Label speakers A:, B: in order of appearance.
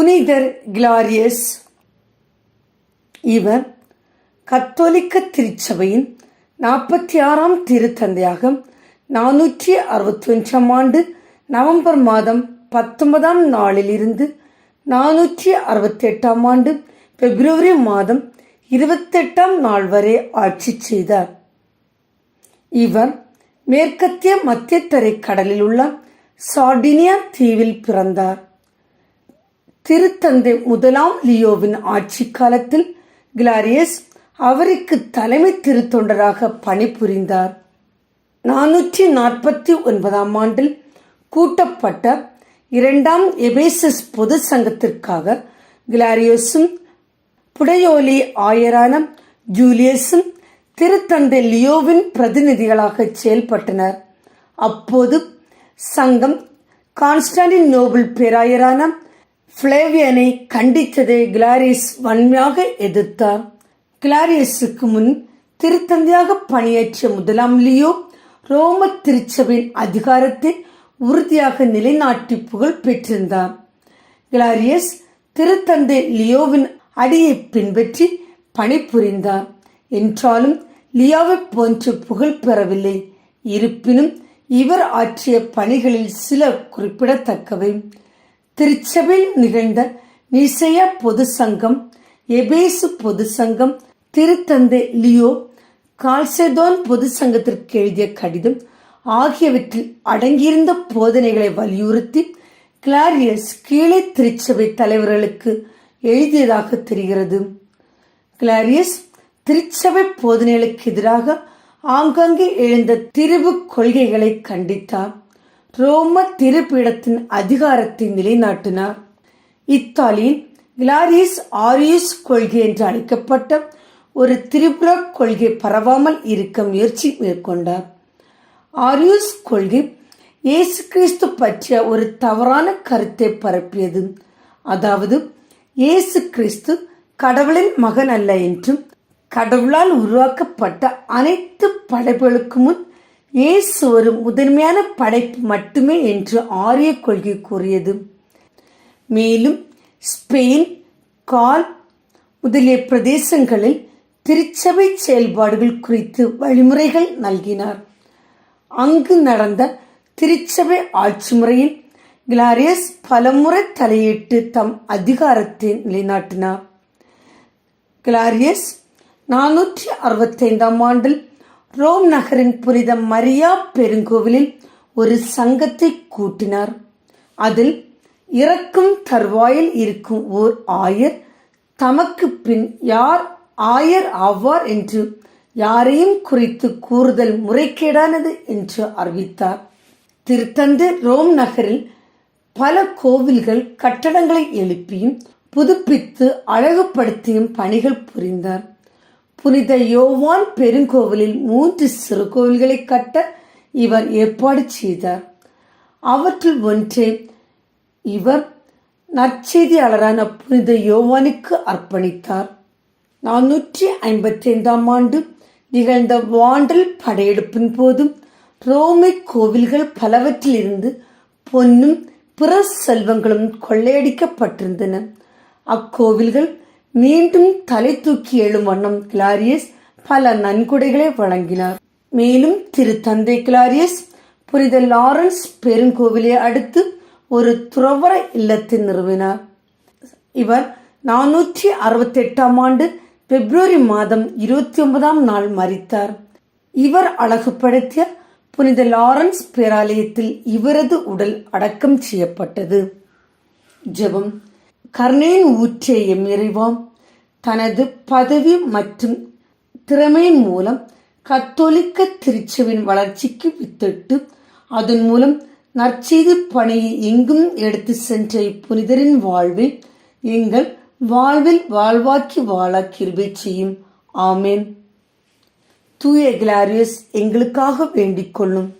A: புனிதர் கிளாரியஸ். இவர் கத்தோலிக்க திருச்சபையின் நாற்பத்தி ஆறாம் திருத்தந்தையாக நானூற்றி அறுபத்தஞ்சாம் ஆண்டு நவம்பர் மாதம் பத்தொன்பதாம் நாளில் இருந்து நானூற்றி அறுபத்தி எட்டாம் ஆண்டு பிப்ரவரி மாதம் இருபத்தெட்டாம் நாள் வரை ஆட்சி செய்தார். இவர் மேற்கத்திய மத்தியதரை கடலில் உள்ள சார்டினியா தீவில் பிறந்தார். திருத்தந்தை முதலாம் லியோவின் ஆட்சி காலத்தில் கிளாரியஸ் அவருக்கு தலைமை திருத்தொண்டராக பணிபுரிந்தார். நானூற்றி நாற்பத்தி ஒன்பதாம் ஆண்டில் கூட்டப்பட்ட இரண்டாம் எபேசஸ் பொது சங்கத்திற்காக கிளாரியோஸும் புடையோலி ஆயரான ஜூலியஸும் திருத்தந்தை லியோவின் பிரதிநிதிகளாக செயல்பட்டனர். அப்போது சங்கம் கான்ஸ்டாண்டின் நோபல் பேராயரான பிளேவியனை கண்டித்ததை கிளாரிஸ் வன்மையாக எதிர்த்தார் கிளாரியஸுக்கு முன் திருத்தந்தையாக பணியாற்றிய முதலாம் லியோ ரோம திருச்சபையின் அதிகாரத்தை உறுதியாக நிலைநாட்டி புகழ் பெற்றிருந்தார். கிளாரியஸ் திருத்தந்தை லியோவின் அடியை பின்பற்றி பணிபுரிந்தார். என்றாலும் லியோவை போன்று புகழ் பெறவில்லை. இருப்பினும் இவர் ஆற்றிய பணிகளில் சில குறிப்பிடத்தக்கவை. திருச்சபையில் நிகழ்ந்த நிசைய பொது சங்கம் எபேசு பொது சங்கம் திருத்தந்தை லியோ கால்செதோன் பொது சங்கத்திற்கு எழுதிய கடிதம் ஆகியவற்றில் அடங்கியிருந்த போதனைகளை வலியுறுத்தி கிளாரியஸ் கீழே திருச்சபை தலைவர்களுக்கு எழுதியதாக தெரிகிறது. கிளாரியஸ் திருச்சபை போதனைகளுக்கு எதிராக ஆங்காங்கே எழுந்த திரிவு கொள்கைகளை கண்டித்தார். ரோம திருப்பீடத்தின் அதிகாரத்தை நிலைநாட்டினார். இத்தாலியின் கிளாரியஸ் ஆரியஸ் கொள்கை என்று அழைக்கப்பட்ட ஒரு திரிபுரா கொள்கை பரவாமல் இருக்க முயற்சி மேற்கொண்டார். ஆரியூஸ் கொள்கை இயேசு கிறிஸ்து பற்றிய ஒரு தவறான கருத்தை பரப்பியது. அதாவது இயேசு கிறிஸ்து கடவுளின் மகன் அல்ல என்றும் கடவுளால் உருவாக்கப்பட்ட அனைத்து படைப்புகளுக்கு முன் இயேசு ஒரு முதன்மையான படைப்பு மட்டுமே என்று ஆரிய கொள்கை கூறியது. மேலும் ஸ்பெயின் கால் முதலிய பிரதேசங்களில் திருச்சபை செயல்பாடுகள் குறித்து வழிமுறைகள் நல்கினார். அங்கு நடந்த திருச்சபை ஆட்சி முறையில் கிளாரியஸ் பலமுறை தலையிட்டு தம் அதிகாரத்தை நிலைநாட்டினார். கிளாரியஸ் நானூற்றி அறுபத்தைந்தாம் ஆண்டில் ரோம் நகரின் புனித மரியா பெருங்கோவிலில் ஒரு சங்கத்தை கூட்டினார். அதில் இறக்கும் தருவாயில் இருக்கும் ஓர் ஆயர் தமக்கு பின் யார் ஆயர் ஆவார் என்று யாரையும் குறித்து கூறுதல் முறைகேடானது என்று அறிவித்தார். திருத்தந்து ரோம் நகரில் பல கோவில்கள் கட்டடங்களை எழுப்பியும் புதுப்பித்து அழகுபடுத்தியும் பணிகள் புரிந்தார். புனித யோவான் பெருங்கோவிலில் மூன்று சிறு கோவில்களை கட்ட இவர் ஏற்பாடு செய்தார். அவற்றில் ஒன்றே இவர் நற்செய்தியாளரான புனித யோவானுக்கு அர்ப்பணித்தார். நானூற்றி ஐம்பத்தி ஐந்தாம் ஆண்டு நிகழ்ந்த வாண்டல் படையெடுப்பின் போதும் ரோமை கோவில்கள் பலவற்றிலிருந்து பொன்னும் பிற செல்வங்களும் கொள்ளையடிக்கப்பட்டிருந்தன. அக்கோவில்கள் மீண்டும் தலை தூக்கி எழும் வண்ணம் கிளாரியஸ் பல நன்கொடைகளை வழங்கினார். மேலும் திரு தந்தை கிளாரியஸ் புனித லாரன்ஸ் பெருங்கோவிலை அடுத்து ஒரு துறவர இல்லத்தை நிறுவினார். இவர் நானூற்றி அறுபத்தி எட்டாம் ஆண்டு பிப்ரவரி மாதம் இருபத்தி ஒன்பதாம் நாள் மறித்தார் இவர் அழகுபடுத்திய புனித லாரன்ஸ் பேராலயத்தில் இவரது உடல் அடக்கம் செய்யப்பட்டது. ஜெபம். கர்ணேன் ஊற்றிய எம் தனது பதவி மற்றும் திறமையின் மூலம் கத்தோலிக்க திருச்சவின் வளர்ச்சிக்கு வித்திட்டு அதன் மூலம் நற்செய்தி பணியை எங்கும் எடுத்து சென்ற இப்புனிதரின் வாழ்வில் எங்கள் வாழ்வில் வாழ்வாக்கி வாழ கிருபை செய்யும். ஆமேன். தூய கிளாரியஸ் எங்களுக்காக வேண்டிக் கொள்ளும்.